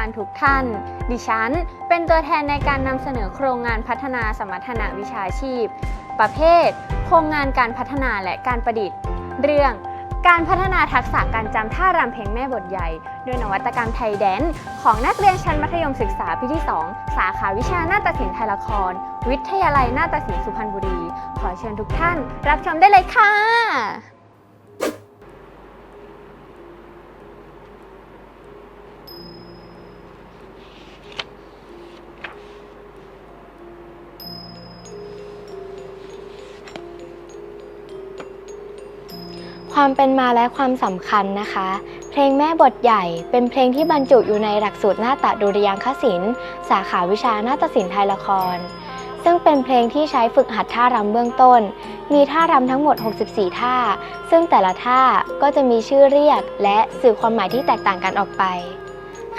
การทุกท่าน ดิฉัน เป็นตัวแทนในการนำเสนอโครงงานพัฒนาสมรรถนะวิชาชีพ ประเภท โครงงานการพัฒนาและการประดิษฐ์ เรื่องการพัฒนาทักษะการจำท่ารำเพลงแม่บทใหญ่ ด้วยนวัตกรรมไทยแดน ของนักเรียนชั้นมัธยมศึกษาปีที่ 2 สาขาวิชานาฏศิลป์ไทยละคร วิทยาลัยนาฏศิลป์สุพรรณบุรี ขอเชิญทุกท่าน รับชมได้เลยค่ะ ความเป็นมาและความสำคัญนะคะ เพลงแม่บทใหญ่เป็นเพลงที่บรรจุอยู่ในหลักสูตรหน้าฏดุริยางคศิลป์สาขาวิชาหน้าฏศิลป์ไทยละคร ซึ่งเป็นเพลงที่ใช้ฝึกหัดท่ารำเบื้องต้น มีท่ารำทั้งหมด 64 ท่า ซึ่งแต่ละท่าก็จะมีชื่อเรียกและสื่อความหมายที่แตกต่างกันออกไป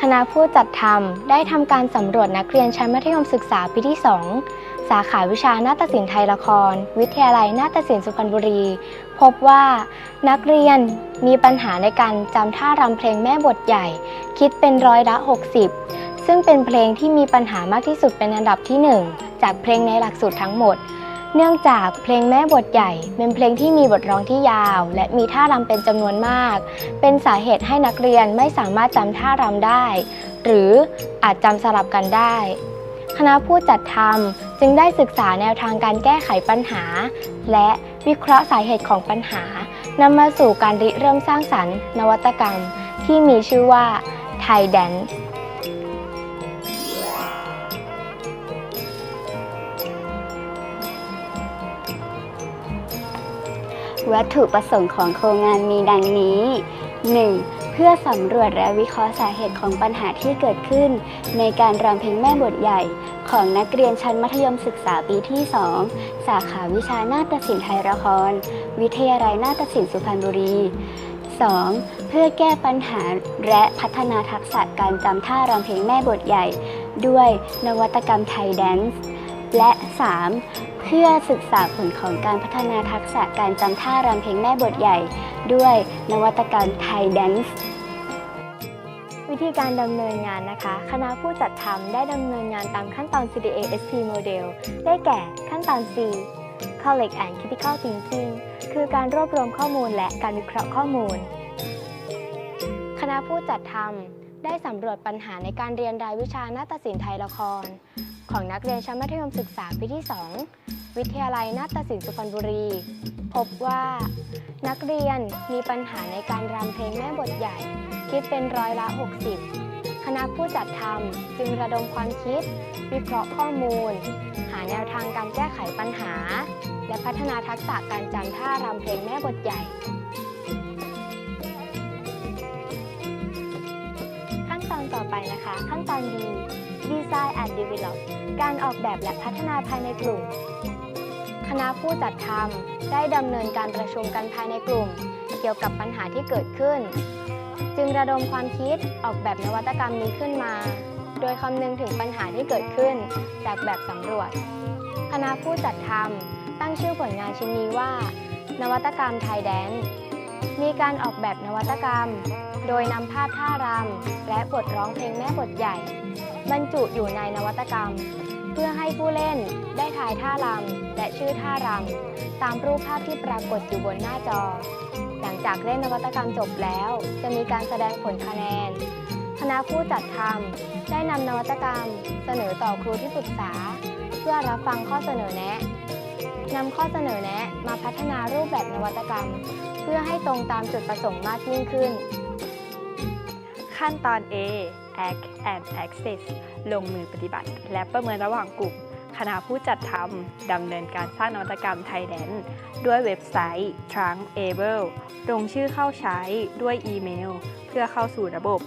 คณะผู้จัดทำได้ทำการสำรวจนักเรียนชั้นมัธยมศึกษาปีที่ 2 สาขาวิชานาฏศิลป์ไทยละคร วิทยาลัยนาฏศิลป์สุพรรณบุรี พบว่านักเรียนมีปัญหาในการจำท่ารำเพลงแม่บทใหญ่ คิดเป็นร้อยละ 60 ซึ่งเป็นเพลงที่มีปัญหามากที่สุดเป็นอันดับที่ 1 จากเพลงในหลักสูตรทั้งหมด เนื่องจากเพลงแม่บทใหญ่ เป็นเพลงที่มีบทร้องที่ยาว และมีท่ารำเป็นจำนวนมาก เป็นสาเหตุให้นักเรียนไม่สามารถจำท่ารำได้ หรืออาจจำสลับกันได้ คณะผู้จัดทำจึงได้ศึกษาแนวทางการแก้ไขปัญหา และวิเคราะห์สาเหตุของปัญหานำมาสู่การริเริ่มสร้างสรรค์ นวัตกรรม ที่มีชื่อว่าไทยแดนซ์วัตถุประสงค์ของโครงงานมีดังนี้ 1. เพื่อสำรวจและวิเคราะห์สาเหตุของปัญหาที่เกิดขึ้น ในการรำเพลงแม่บทใหญ่ ของนักเรียนชั้นมัธยมศึกษาปีที่ 2 สาขาวิชานาฏศิลป์ไทยละคร วิทยาลัยนาฏศิลป์สุพรรณบุรี 2. เพื่อแก้ปัญหาและพัฒนาทักษะการจำท่ารำเพลงแม่บทใหญ่ ด้วยนวัตกรรมไทยแดนซ์และ 3. เพื่อศึกษาผลของการพัฒนาทักษะการจำท่ารำเพลงแม่บทใหญ่ ด้วยนวัตกรรมไทยแดนซ์วิธีการดำเนินงานนะคะ คณะผู้จัดทำได้ดำเนินงานตามขั้นตอน CDA SP Model ได้แก่ขั้นตอน C Collect and Critical Thinking คือการรวบรวมข้อมูลและการวิเคราะห์ข้อมูล คณะผู้จัดทำได้สำรวจปัญหาในการเรียนรายวิชานาฏศิลป์ไทยละคร ของนักเรียนชั้นมัธยมศึกษาปีที่ 2 วิทยาลัยนาฏศิลป์สุพรรณบุรี พบว่านักเรียนมีปัญหาในการรำเพลงแม่บทใหญ่ คิดเป็นร้อยละ 60 คณะผู้จัดทำจึงระดมความคิด วิเคราะห์ข้อมูล หาแนวทางการแก้ไขปัญหา และพัฒนาทักษะการจำท่ารำเพลงแม่บทใหญ่ ขั้นตอนต่อไปนะคะ ขั้นตอน D Design and Develop การออกแบบและพัฒนาภายในกลุ่ม คณะผู้จัดทำได้ดำเนินการประชุมกันภายในกลุ่ม เกี่ยวกับปัญหาที่เกิดขึ้น จึงระดมความคิดออกแบบนวัตกรรมนี้ขึ้นมา โดยคำนึงถึงปัญหาที่เกิดขึ้นจากแบบสำรวจ คณะผู้จัดทำตั้งชื่อผลงานชิ้นนี้ว่า นวัตกรรมไทยแดนซ์ มีการออกแบบนวัตกรรม โดยนำภาพท่ารำและบทร้องเพลงแม่บทใหญ่ บรรจุอยู่ในนวัตกรรม เพื่อให้ผู้เล่นได้ทายท่ารำและชื่อท่ารำตามรูปภาพที่ปรากฏอยู่บนหน้าจอ หลังจากเล่นนวัตกรรมจบแล้ว จะมีการแสดงผลคะแนน คณะผู้จัดทำได้นำนวัตกรรม เสนอต่อครูที่ปรึกษา เพื่อรับฟังข้อเสนอแนะ นำข้อเสนอแนะมาพัฒนารูปแบบนวัตกรรม เพื่อให้ตรงตามจุดประสงค์มากยิ่งขึ้น ขั้นตอน A Act and Access ลงมือปฏิบัติ และประเมินระหว่างกลุ่ม คณะผู้จัดทำดำเนินการสร้างนวัตกรรมไทยแดนด้วยเว็บไซต์ Trunkable ลงชื่อเข้าใช้ด้วยอีเมล เพื่อเข้าสู่ระบบ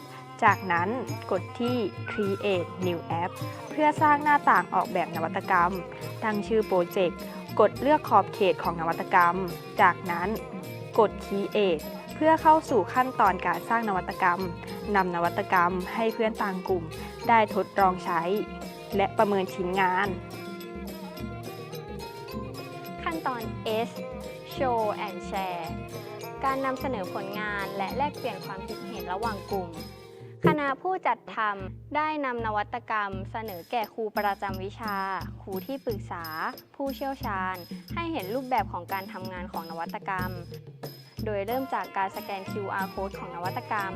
จากนั้นกดที่ Create New App เพื่อสร้างหน้าต่างออกแบบนวัตกรรม ตั้งชื่อโปรเจกต์ กดเลือกขอบเขตของนวัตกรรม จากนั้นกด Create เพื่อเข้าสู่ขั้นตอนการสร้างนวัตกรรมนำนวัตกรรมให้เพื่อนต่างกลุ่ม ได้ทดลองใช้ และประเมินชิ้นงาน ขั้นตอน S Show and Share การนำเสนอผลงานและแลกเปลี่ยนความคิดเห็นระหว่างกลุ่ม คณะผู้จัดทำได้นำนวัตกรรม เสนอแก่ครูประจำวิชา ครูที่ปรึกษา ผู้เชี่ยวชาญ ให้เห็นรูปแบบของการทำงานของนวัตกรรม โดยเริ่มจากการสแกน QR code ของนวัตกรรม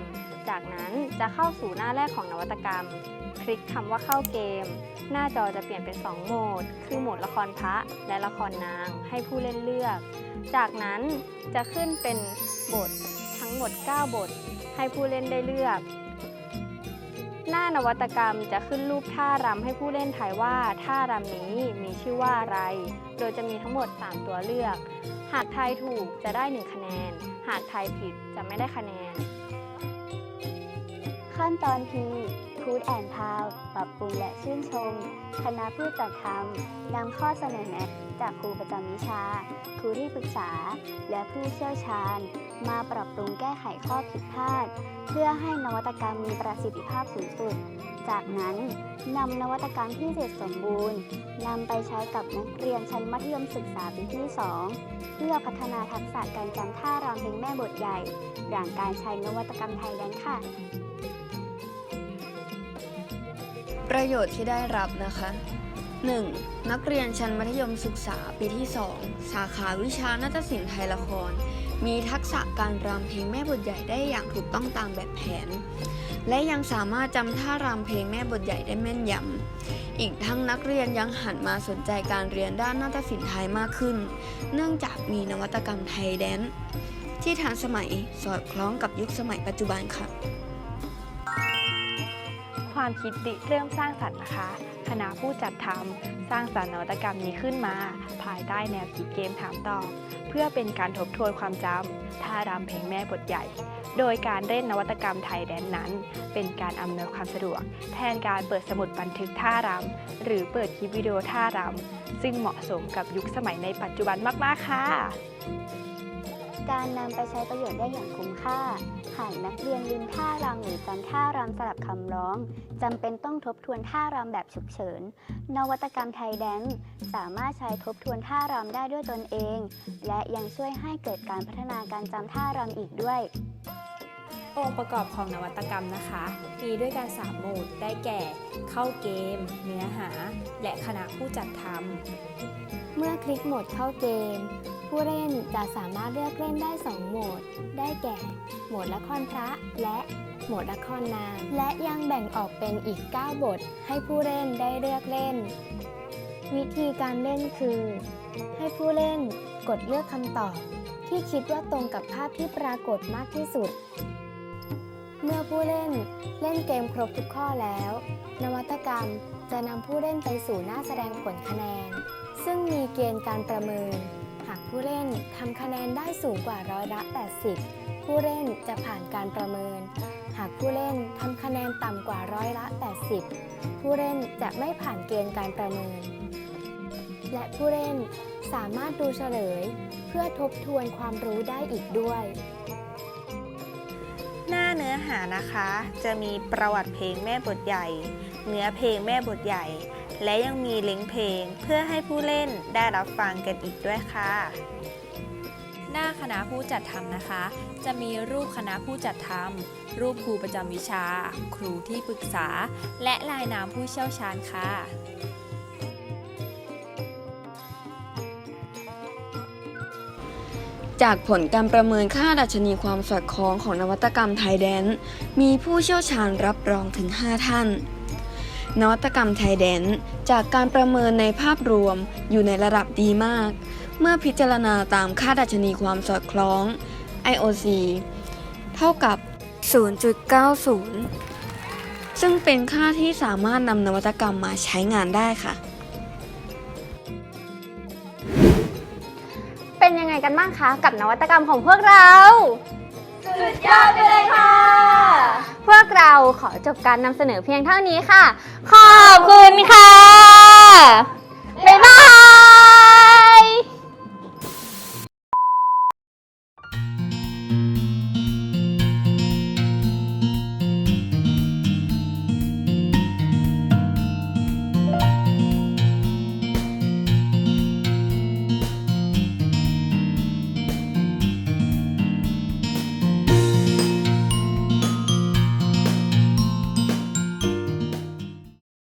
จากนั้นจะเข้าสู่หน้าแรกของนวัตกรรม คลิกคำว่าเข้าเกม หน้าจอจะเปลี่ยนเป็น 2 โหมด คือโหมดละครพระและละครนาง ให้ผู้เล่นเลือก จากนั้นจะขึ้นเป็นบททั้งหมด 9 บท ให้ผู้เล่นได้เลือก หน้านวัตกรรมจะขึ้นรูปท่ารำให้ผู้เล่นทายว่าท่ารำนี้มีชื่อว่าอะไร โดยจะมีทั้งหมด 3 ตัวเลือก หากทายถูกจะได้ 1 คะแนน หากทายผิดจะไม่ได้คะแนน ขั้นตอนที พูดแอนทาวปรับปรุงและชื่นชม คณะผู้จัดทำนำข้อเสนอแนะจากครูประจำวิชา ครูที่ปรึกษา และผู้เชี่ยวชาญ มาปรับปรุงแก้ไขข้อผิดพลาด เพื่อให้นวัตกรรมมีประสิทธิภาพสูงสุด จากนั้นนำนวัตกรรมที่เสร็จสมบูรณ์นำไปใช้กับนักเรียนชั้นมัธยมศึกษาปีที่ 2 เพื่อพัฒนาทักษะการจำท่ารำเพลงแม่บทใหญ่หลังการใช้นวัตกรรมไทยแลนด์ค่ะ ประโยชน์ที่ได้รับนะคะ 1. นักเรียนชั้นมัธยมศึกษาปีที่ 2 สาขาวิชานาฏศิลป์ไทยละคร มีทักษะการรำเพลงแม่บทใหญ่ได้อย่างถูกต้องตามแบบแผน และยังสามารถจำท่ารำเพลงแม่บทใหญ่ได้แม่นยำ อีกทั้งนักเรียนยังหันมาสนใจการเรียนด้านนาฏศิลป์ไทยมากขึ้น เนื่องจากมีนวัตกรรมไทยแดนที่ทันสมัยสอดคล้องกับยุคสมัยปัจจุบันค่ะ ความคิดริเริ่มสร้างสรรค์นะคะ คณะผู้จัดทำสร้างสรรค์นวัตกรรมนี้ขึ้นมา ภายใต้แนวคิดเกมถามตอบ เพื่อเป็นการทบทวนความจำท่ารำเพลงแม่บทใหญ่ โดยการเล่นนวัตกรรมไทยแดนนั้น เป็นการอำนวยความสะดวก แทนการเปิดสมุดบันทึกท่ารำหรือเปิดคลิปวิดีโอท่ารำซึ่งเหมาะสมกับยุคสมัยในปัจจุบันมาก ๆ ค่ะ การนำไปใช้ประโยชน์ได้อย่างคุ้มค่า หากนักเรียนลืมท่ารำหรือจำท่ารำสลับคำร้องจำเป็นต้องทบทวนท่ารำแบบฉุกเฉิน นวัตกรรมไทยแดนซ์สามารถใช้ทบทวนท่ารำได้ด้วยตนเอง และยังช่วยให้เกิดการพัฒนาการจำท่ารำอีกด้วย องค์ประกอบของนวัตกรรมนะคะ มีด้วยกัน3โหมดได้แก่ เข้าเกม เนื้อหา และคณะผู้จัดทำเมื่อคลิกโหมดเข้าเกม ผู้เล่นจะสามารถเลือกเล่นได้ 2 โหมด ได้แก่ โหมดละครพระและโหมดละครนางและยังแบ่งออกเป็นอีก 9 บท ให้ผู้เล่นได้เลือกเล่น วิธีการเล่นคือ ให้ผู้เล่นกดเลือกคำตอบ ที่คิดว่าตรงกับภาพที่ปรากฏมากที่สุด เมื่อผู้เล่นเล่นเกมครบทุกข้อแล้ว นวัตกรรมจะนำผู้เล่นไปสู่หน้าแสดงผลคะแนน ซึ่งมีเกณฑ์การประเมิน หากผู้เล่นทำคะแนนได้สูงกว่าร้อยละ 80 ผู้เล่นจะผ่านการประเมิน หากผู้เล่นทำคะแนนต่ำกว่าร้อยละ 80 ผู้เล่นจะไม่ผ่านเกณฑ์การประเมิน และผู้เล่นสามารถดูเฉลย เพื่อทบทวนความรู้ได้อีกด้วย หน้าเนื้อหานะคะ จะมีประวัติเพลงแม่บทใหญ่ เนื้อเพลงแม่บทใหญ่ และยังมีลิงก์เพลงเพื่อให้ผู้เล่นได้รับฟังกันอีกด้วยค่ะ หน้าคณะผู้จัดทำนะคะ จะมีรูปคณะผู้จัดทำรูปครูประจำวิชา ครูที่ปรึกษา และลายนามผู้เชี่ยวชาญค่ะ จากผลการประเมินค่าดัชนีความสอดคล้องของนวัตกรรมไทยแดน มีผู้เชี่ยวชาญรับรองถึง 5 ท่าน นวัตกรรมไทยแดน จากการประเมินในภาพรวมอยู่ในระดับดีมาก เมื่อพิจารณาตามค่าดัชนีความสอดคล้อง IOC เท่ากับ 0.90 ซึ่งเป็นค่าที่สามารถนำนวัตกรรมมาใช้งานได้ค่ะ เป็นยังไงกันบ้างคะ กับนวัตกรรมของพวกเรา สุดยอดไปเลยค่ะ พวกเราขอจบการนำเสนอเพียงเท่านี้ค่ะ ขอบคุณค่ะ